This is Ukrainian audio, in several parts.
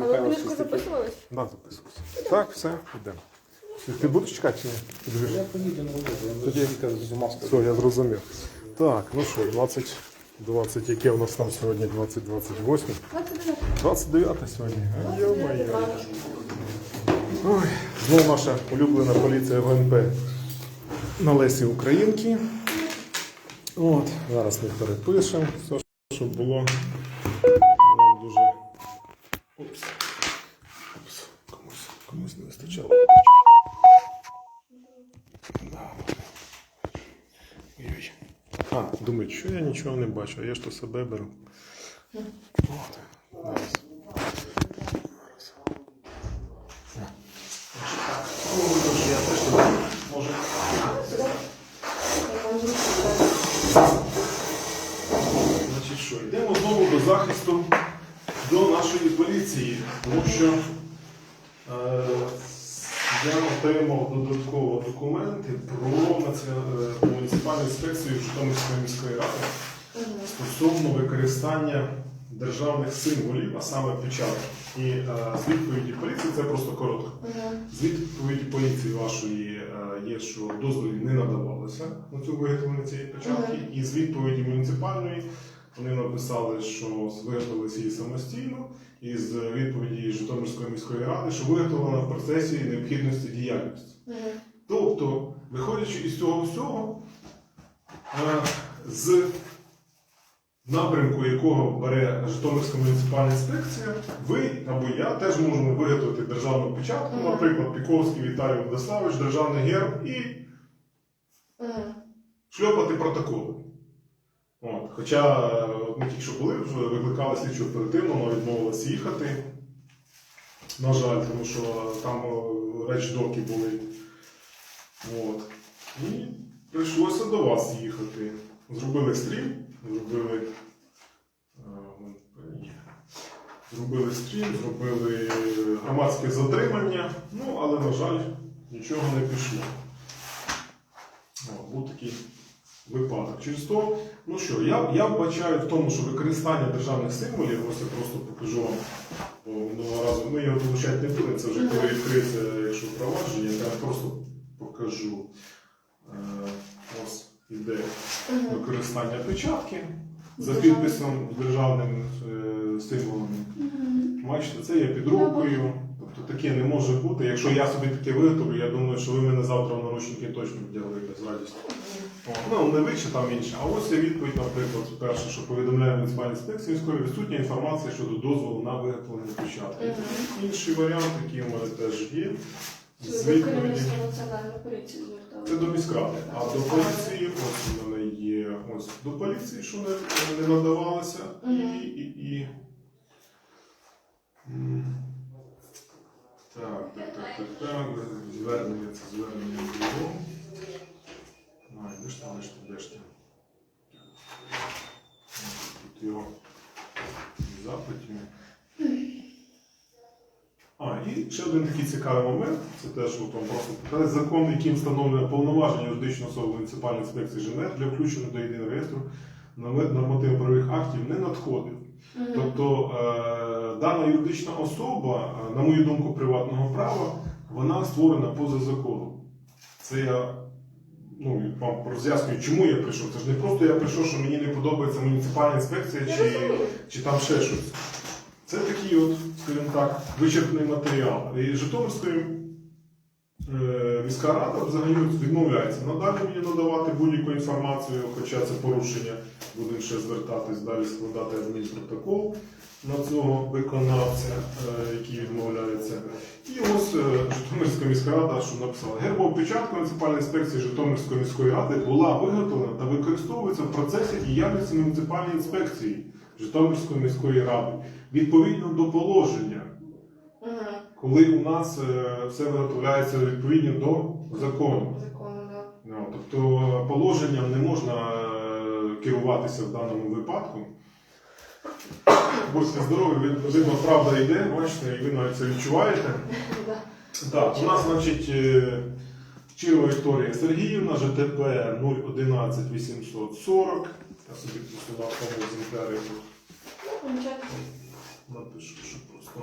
А ви книжку записувались? Да, записувався. Так, все, йдемо. Ти будеш чекати чи ні? Я поїду на роботу, я Тоді- з ума Все, я зрозумів. Так, ну що, 20, 20, яке у нас там сьогодні? 20, 28. 29. 29 сьогодні. А, Йо-моє. Ой, знову наша улюблена поліція ГНП на Лесі Українки. От, зараз ми перепишемо все, щоб було А, що я нічого не бачу, а я ж то себе беру. От. Зараз. Йдемо знову до захисту до нашої поліції, тому що е, я отримав додатково документи про е, муніципальну інспекцію Житомирської міської ради стосовно використання державних символів, а саме печаток. І е, з відповіді поліції, це просто коротко. З відповіді поліції вашої е, є, що дозволів не надавалося на цю виготовлення цієї печатки, і з відповіді муніципальної вони написали, що виготовили її самостійно, і з відповіді Житомирської міської ради, що виготовлена в процесі необхідності діяльності. Тобто, виходячи із цього всього, е, з напрямку якого бере Житомирська муніципальна інспекція, ви або я теж можемо виготовити державну печатку, Мгм. наприклад, Піковський Віталій Владиславович, державний герб і шльопати протоколи. От. Хоча е, ми тільки що були, вже викликали слідчу оперативно, вона відмовилась їхати. На жаль, тому що там е, речдоки були. От. І прийшлося до вас їхати. Зробили стрім, зробили. е. Зробили стрім, зробили громадське затримання, ну, але, на жаль, нічого не пішло. О, був такий випадок. Через то, ну що, я, я вбачаю в тому, що використання державних символів, ось я просто покажу вам, бо минулого разу ми його долучати не будемо, це вже коли відкриється, якщо впровадження, я просто покажу. Е, ось іде використання печатки за підписом державним е, символами. Бачите, це є під рукою. Таке не може бути. Якщо я собі таке виготовлю, я думаю, що ви мене завтра в наручники точно вдягли без радості. О, Ну, не ви чи там інше. А ось є відповідь, наприклад, перше, що повідомляє муніципальна інспекція міської відсутня інформація щодо дозволу на виготовлення печатки. Інший варіант, який у мене теж є. З відповіді. Це до міськради. А до поліції, ось у мене є ось до поліції, що не, не надавалося, і, і, і. М. Так, так, так, так, так. Звернення, це звернення було. А, де ж там, де ж там, де ж там? Тут його запитів. А, і ще один такий цікавий момент, це теж от вам просто закон, яким встановлює повноваження юридичної особи муніципальної інспекції ЖНР для включення до єдиного реєстру нормативно-правових актів не надходив. Тобто е, дана юридична особа, е, на мою думку, приватного права, вона створена поза законом. Це я ну, вам роз'яснюю, чому я прийшов. Це ж не просто я прийшов, що мені не подобається муніципальна інспекція чи, чи там ще щось. Це такий, от, скажімо так, вичерпний матеріал. І Житомирської е, міська рада взагалі відмовляється надалі мені надавати будь-яку інформацію, хоча це порушення, будемо ще звертатись далі, складати адмінпротокол на цього виконавця, е, який відмовляється. І ось е, Житомирська міська рада, що написала, гербова печатка муніципальної інспекції Житомирської міської ради була виготовлена та використовується в процесі діяльності муніципальної інспекції Житомирської міської ради відповідно до положення, коли у нас е, все виготовляється відповідно до закону. Закону, да. Ну, тобто положенням не можна е, керуватися в даному випадку. Будьте здорові, видно, правда йде, бачите, і ви навіть це відчуваєте. Так, у нас, значить, е, Чирова Вікторія Сергіївна, ЖТП 011 840. Я собі посилав тут Ну, напишу, що просто.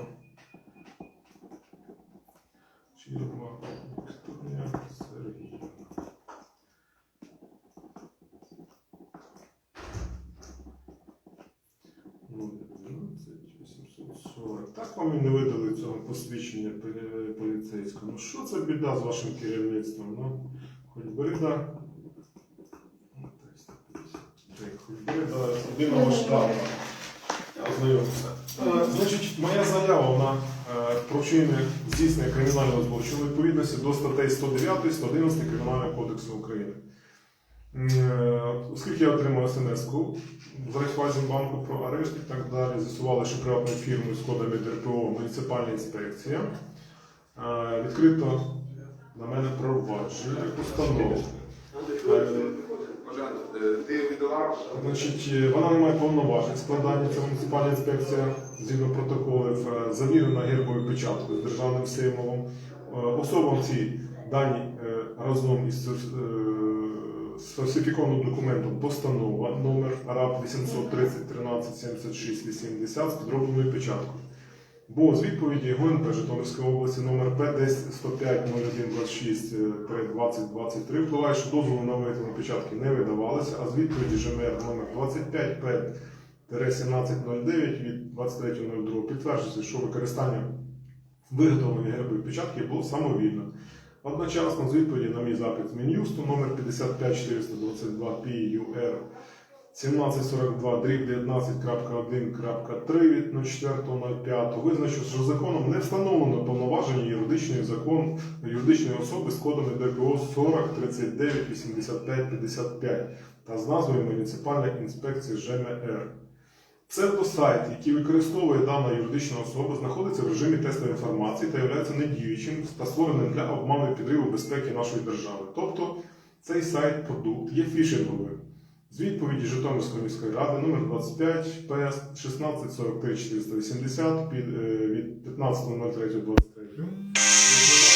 Чирва Вікторія Сергіївна. Так вам і не видали цього посвідчення поліцейського. Ну Що це біда з вашим керівництвом? Ну, Хоч брида. Хоч брида єдиного штабу. Я ознайомився. Е, значить, моя заява вона е, про вчинення здійснення кримінального злочину відповідності до статей 109 111 Кримінального кодексу України. Е, Оскільки я отримав смс-ку з Райфайзенбанку про арешт і так далі, з'ясували, що приватною фірмою з кодами ДРПО муніципальна інспекція е, відкрито на мене провадження віддавав? Значить, вона не має повноважень складання, це муніципальна інспекція згідно протоколів, е, завірена гербовою печаткою з державним символом. Е, Особам ці дані е, разом із сер- е, з фальсифікованим документом постанова номер РАП 830 13 76 80 з підробленою печаткою. Бо з відповіді ГУНП Житомирської області номер П 10 105 01 26 20 23 впливає, що дозволу на виготовлення печатки не видавалося, а з відповіді ЖМР номер 25 П 1709 від 23.02 підтверджується, що використання виготовлення гербової печатки було самовільно. Одночасно з відповіді на мій запит з Мін'юсту номер 55422 PUR 1742 дріб 19.1.3 від 04.05 визначив, що законом не встановлено повноваження юридичної закон юридичної особи з кодами ДПО 40 39 85 55 та з назвою Муніципальна інспекція ЖМР. Псевдосайт, який використовує дана юридична особа, знаходиться в режимі тестової інформації та є недіючим та створеним для обману і підриву безпеки нашої держави. Тобто цей сайт продукт є фішинговим. З відповіді Житомирської міської ради номер 25 ПС 1643 480 під, е, від 15.03.23